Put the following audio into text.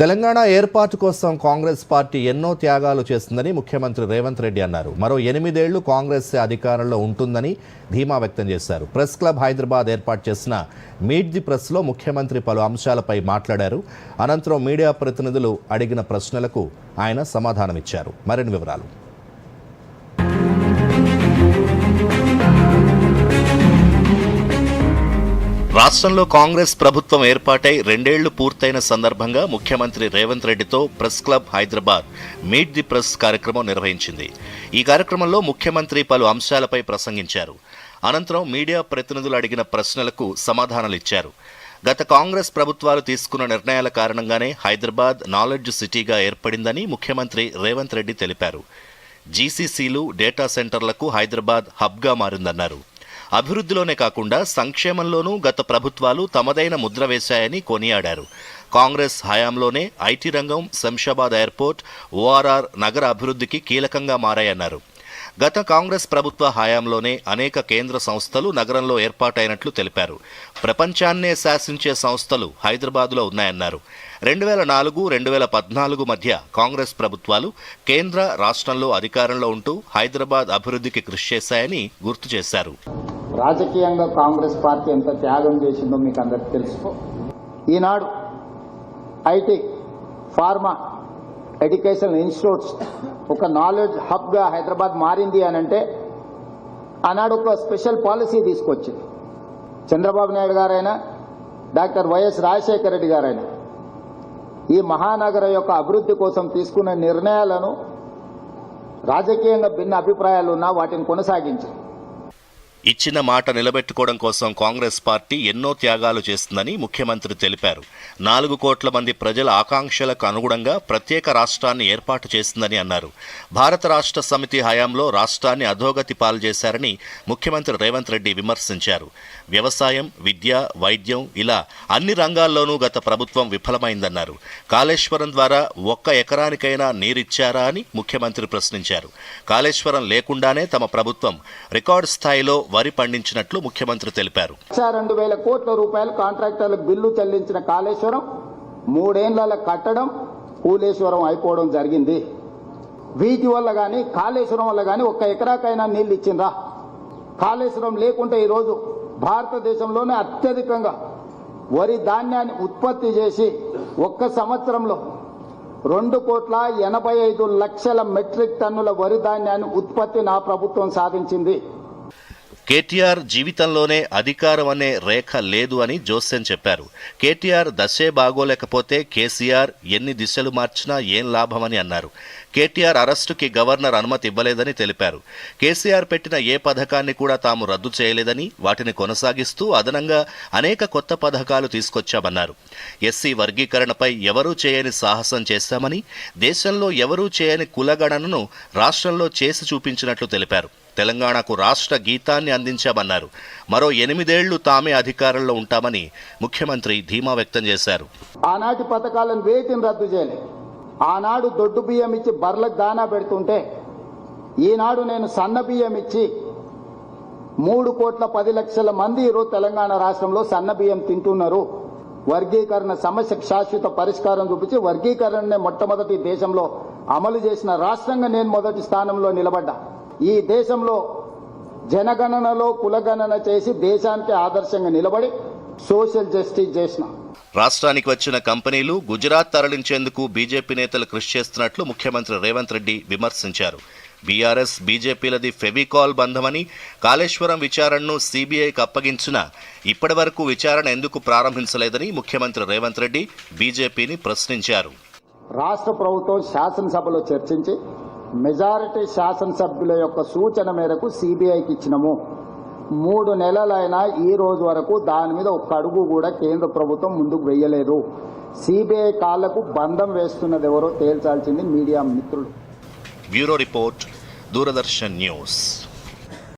తెలంగాణ ఏర్పాటు కోసం కాంగ్రెస్ పార్టీ ఎన్నో త్యాగాలు చేస్తుందని ముఖ్యమంత్రి రేవంత్ రెడ్డి అన్నారు. మరో ఎనిమిదేళ్ళు కాంగ్రెస్ అధికారంలో ఉంటుందని ధీమా వ్యక్తం చేశారు. ప్రెస్ క్లబ్ హైదరాబాద్ ఏర్పాటు చేసిన మీట్ ది ప్రెస్లో ముఖ్యమంత్రి పలు అంశాలపై మాట్లాడారు. అనంతరం మీడియా ప్రతినిధులు అడిగిన ప్రశ్నలకు ఆయన సమాధానమిచ్చారు. మరిన్ని వివరాలు. రాష్ట్రంలో కాంగ్రెస్ ప్రభుత్వం ఏర్పాటై రెండేళ్ళు పూర్తయిన సందర్భంగా ముఖ్యమంత్రి రేవంత్ రెడ్డితో press club Hyderabad meet the press కార్యక్రమం నిర్వహించింది. ఈ కార్యక్రమంలో ముఖ్యమంత్రి పలు అంశాలపై ప్రసంగించారు. అనంతరం మీడియా ప్రతినిధులు అడిగిన ప్రశ్నలకు సమాధానాలిచ్చారు. గత కాంగ్రెస్ ప్రభుత్వాలు తీసుకున్న నిర్ణయాల కారణంగానే హైదరాబాద్ నాలెడ్జ్ సిటీగా ఏర్పడిందని ముఖ్యమంత్రి రేవంత్ రెడ్డి తెలిపారు. జీసీసీలు డేటా సెంటర్లకు హైదరాబాద్ హబ్గా మారిందన్నారు. అభివృద్ధిలోనే కాకుండా సంక్షేమంలోనూ గత ప్రభుత్వాలు తమదైన ముద్ర వేశాయని కొనియాడారు. కాంగ్రెస్ హయాంలోనే ఐటీ రంగం శంషాబాద్ ఎయిర్పోర్ట్ ఓఆర్ఆర్ నగర అభివృద్ధికి కీలకంగా మారాయన్నారు. గత కాంగ్రెస్ ప్రభుత్వ హయాంలోనే అనేక కేంద్ర సంస్థలు నగరంలో ఏర్పాటైనట్లు తెలిపారు. ప్రపంచాన్నే శాసించే సంస్థలు హైదరాబాదులో ఉన్నాయన్నారు. రెండు వేల నాలుగు రెండు వేల పద్నాలుగు మధ్య కాంగ్రెస్ ప్రభుత్వాలు కేంద్ర రాష్ట్రంలో అధికారంలో ఉంటూ హైదరాబాద్ అభివృద్ధికి కృషి చేశాయని గుర్తు చేశారు. రాజకీయంగా కాంగ్రెస్ పార్టీ ఎంత త్యాగం చేసిందో మీకు అందరికి తెలుసు. ఈనాడు ఐటీ ఫార్మా ఎడ్యుకేషన్ ఇన్స్టిట్యూట్స్ ఒక నాలెడ్జ్ హబ్గా హైదరాబాద్ మారింది అని అంటే ఆనాడు ఒక స్పెషల్ పాలసీ తీసుకొచ్చింది. చంద్రబాబు నాయుడు గారైనా డాక్టర్ వైఎస్ రాజశేఖర రెడ్డి గారైనా. ఈ మహానగరం యొక్క అభివృద్ధి కోసం తీసుకున్న నిర్ణయాలను రాజకీయంగా భిన్న అభిప్రాయాలు ఉన్నా వాటిని కొనసాగించారు. ఇచ్చిన మాట నిలబెట్టుకోవడం కోసం కాంగ్రెస్ పార్టీ ఎన్నో త్యాగాలు చేస్తుందని ముఖ్యమంత్రి తెలిపారు. నాలుగు కోట్ల మంది ప్రజల ఆకాంక్షలకు అనుగుణంగా ప్రత్యేక రాష్ట్రాన్ని ఏర్పాటు చేస్తుందని అన్నారు. భారత రాష్ట్ర సమితి హయాంలో రాష్ట్రాన్ని అధోగతి పాలు చేశారని ముఖ్యమంత్రి రేవంత్ రెడ్డి విమర్శించారు. వ్యవసాయం విద్య వైద్యం ఇలా అన్ని రంగాల్లోనూ గత ప్రభుత్వం విఫలమైందన్నారు. కాళేశ్వరం ద్వారా ఒక్క ఎకరానికైనా నీరిచ్చారా అని ముఖ్యమంత్రి ప్రశ్నించారు. కాళేశ్వరం లేకుండానే తమ ప్రభుత్వం రికార్డు స్థాయిలో వరి పండించినట్లు ముఖ్యమంత్రి తెలిపారు. రెండు వేల కోట్ల రూపాయలు కాంట్రాక్టర్లకు బిల్లు చెల్లించిన కాళేశ్వరం మూడేళ్ళ కట్టడం కూలేశ్వరం అయిపోవడం జరిగింది. వీటి వల్ల కానీ కాళేశ్వరం వల్ల కానీ ఒక్క ఎకరాకైనా నీళ్ళు ఇచ్చిందా కాళేశ్వరం లేకుంటే ఈరోజు భారతదేశంలోనే అత్యధికంగా వరి ధాన్యాన్ని ఉత్పత్తి చేసి ఒక్క సంవత్సరంలో రెండు కోట్ల ఎనభై ఐదు లక్షల మెట్రిక్ టన్నుల వరి ధాన్యాన్ని ఉత్పత్తి నా ప్రభుత్వం సాధించింది. కేటీఆర్ జీవితంలోనే అధికారం అనే రేఖ లేదు అని జోస్యం చెప్పారు. కేటీఆర్ దశే బాగోలేకపోతే కేసీఆర్ ఎన్ని దిశలు మార్చినా ఏం లాభమని అన్నారు. కేటీఆర్ అరెస్టుకి గవర్నర్ అనుమతి ఇవ్వలేదని తెలిపారు. కేసీఆర్ పెట్టిన ఏ పథకాన్ని కూడా తాము రద్దు చేయలేదని వాటిని కొనసాగిస్తూ అదనంగా అనేక కొత్త పథకాలు తీసుకొచ్చామన్నారు. ఎస్సీ వర్గీకరణపై ఎవరూ చేయని సాహసం చేశామని దేశంలో ఎవరూ చేయని కులగణనను రాష్ట్రంలో చేసి చూపించినట్లు తెలిపారు. తెలంగాణకు రాష్ట్ర గీతాన్ని అందించామన్నారు. మరో ఎనిమిదేళ్ళు తామే అధికారంలో ఉంటామని ముఖ్యమంత్రి ధీమా వ్యక్తం చేశారు. ఆనాటి పథకాలను వేటిని రద్దు చేయలేదు ఆనాడు దొడ్డు బియ్యం ఇచ్చి బర్లకు దానా పెడుతుంటే ఈనాడు నేను సన్న బియ్యం ఇచ్చి మూడు కోట్ల పది లక్షల మంది ఈరోజు తెలంగాణ రాష్ట్రంలో సన్న బియ్యం తింటున్నారు. వర్గీకరణ సమస్యకు శాశ్వత పరిష్కారం చూపించి వర్గీకరణనే మొట్టమొదటి దేశంలో అమలు చేసిన రాష్ట్రంగా నేను మొదటి స్థానంలో నిలబడ్డా. ఈ దేశంలో జనగణనలో కులగణన చేసి దేశానికి ఆదర్శంగా నిలబడి సోషల్ జస్టిస్ చేసిన. రాష్ట్రానికి వచ్చిన కంపెనీలు గుజరాత్ తరలించేందుకు బీజేపీ నేతలు కృషి చేస్తున్నట్లు ముఖ్యమంత్రి రేవంత్ రెడ్డి విమర్శించారు. బీఆర్ఎస్ బీజేపీలది ఫెవికాల్ బంధమని కాళేశ్వరం విచారణను సీబీఐకి అప్పగించినా ఇప్పటివరకు విచారణ ఎందుకు ప్రారంభించలేదని ముఖ్యమంత్రి రేవంత్ రెడ్డి బీజేపీని ప్రశ్నించారు. రాష్ట్ర ప్రభుత్వం శాసనసభలో చర్చించి మెజారిటీ శాసనసభ్యుల యొక్క సూచన మేరకు సిబిఐకి ఇచ్చినము. మూడు నెలలైనా ఈ రోజు వరకు దాని మీద ఒక్క అడుగు కూడా కేంద్ర ప్రభుత్వం ముందుకు వెయ్యలేదు సిబిఐ కాళ్ళకు బంధం వేస్తున్నది ఎవరో తేల్చాల్సింది మీడియా మిత్రులు. Bureau report Doordarshan news.